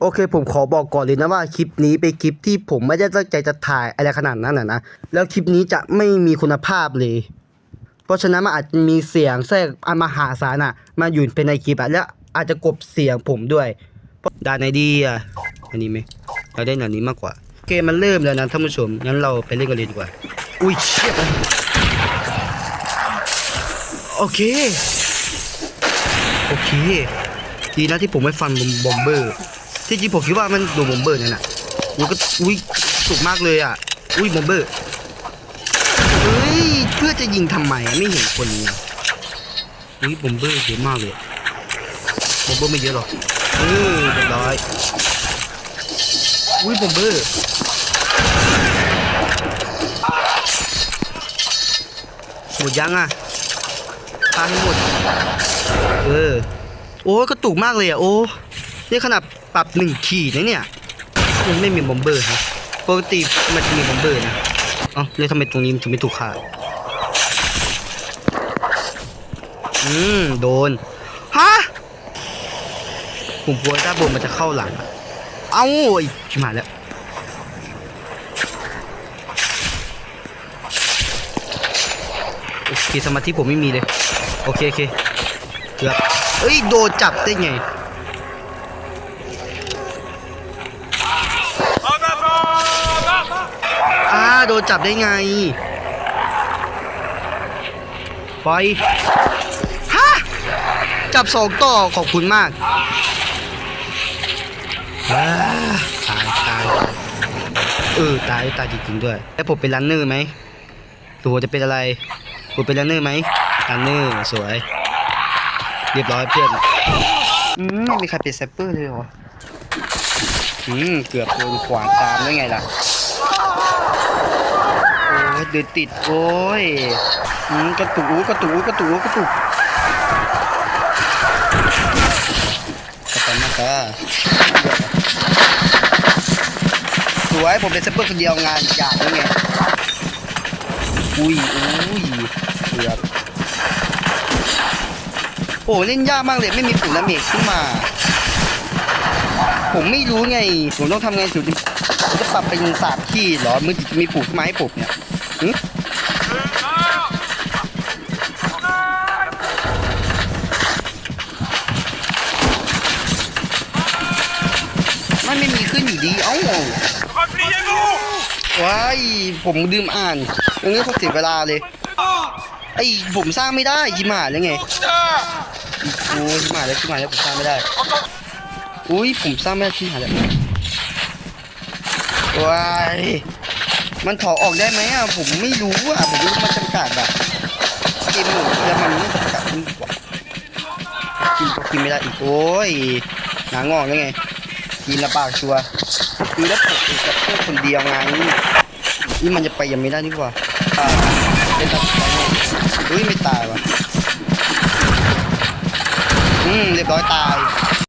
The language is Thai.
โอเคผมขอบอกก่อนเลยนะว่าคลิปนี้เป็นคลิปที่ผมไม่ได้ตั้งใจจะถ่ายอะไรขนาดนั้นนะนะแล้วคลิปนี้จะไม่มีคุณภาพเลย เพราะฉะนั้นมันอาจจะมีเสียงแทรกอันมหาศาลอะ มาอยู่ภายในคลิปอะแล้วอาจจะกบเสียงผมด้วยด่านไหนดีอะอันนี้ไหมเราได้ด่านนี้มากกว่าเกมมันเริ่มแล้วนะท่านผู้ชมงั้นเราไปเล่นกันเลยดีกว่า อุ้ยเชี่ยโอเคโอเคดีนะที่ผมไม่ฟันบอมเบอร์ ที่จริงผมคิดว่ามันโดนบอมเบอร์นั่นน่ะอุ้ยก็อุ้ยสุกมากเลยอะ อุ้ยบอมเบอร์เฮ้ยเพื่อจะยิงทำไมอะไม่เห็นคนไงอุ้ยบอมเบอร์เยอะมากเลยบอมเบอร์ไม่เยอะหรอกเออเรียบร้อยอุ้ยบอมเบอร์หมดยังอะตายให้หมด เออ โอ้กระตุกมากเลยอะ โอ้ นี่ขนาดปรับหนึ่งขีดนะเนี่ยยังไม่มีบอมเบอร์ครับปกติมันจะมีบอมเบอร์นะเอ้าแล้วทำไมตรงนี้มันถึงไม่ถูกขาดอืมโดนฮะผมกลัวด้านบนมันจะเข้าหลังอะเอ้าไอ้ชิบหาแล้วโอเคสมาธิผมไม่มีเลย โอเคโอเคเกือบเอ้ย โดนจับได้ไง อ่า โดนจับได้ไงไปฮะจับสองต่อขอบคุณมากตายตายเออตายตายจริงๆด้วย แล้วผมเป็นรันเนอร์ไหมตัวจะเป็นอะไรผมเป็นรันเนอร์ไหมรันเนอร์สวย เรียบร้อยเพื่อนอืมไม่มีใครเป็นแซปเปอร์เลยเหรออืมเกือบโดนขวางตามได้ไงล่ะ โอ้ยเดินติดโอ้ยอืมกระตุกกระตุกกระตุกกระตุกกระตุกมากค่ะสวยผมเป็นแซปเปอร์คนเดียวงานยากนี่ไงอุ้ยอุ้ยเกือบโอ้เล่นยากมากเลยไม่มีปุ่มดาเมจขึ้นมา ผมไม่รู้ไง ผมต้องทำไงถึงจะผมจะปรับเป็นสามขีดเหรอมือจะมีปุ่มขึ้นมาให้ผมเนี่ย มันไม่มีขึ้นอยู่ดี เอ้าว้ายผมลืมอ่านอย่างนี้ผมเสียเวลาเลย ไอ้ผมสร้างไม่ได้ชิมาแล้วไงโอ้ยชิมาแล้วชิมาแล้วผมสร้างไม่ได้ อุ้ยผมสร้างไม่ได้ชิมาแล้วว้าย มันถอออกได้ไหมอะผมไม่รู้อะผมไม่รู้มันจำกัดแบบเกมหนูแล้วมันไม่จำกัดนี่กว่ากินก็กินไม่ได้อีกโอ้ยหนางอกแล้วไงกินละปากชัวคือแล้วผมกับเพื่อนคนเดียวไงนี่มันจะไปยังไม่ได้นี่หว่าเป็นตัดเฮ้ยไม่ตายว่ะอืมเรียบร้อยตาย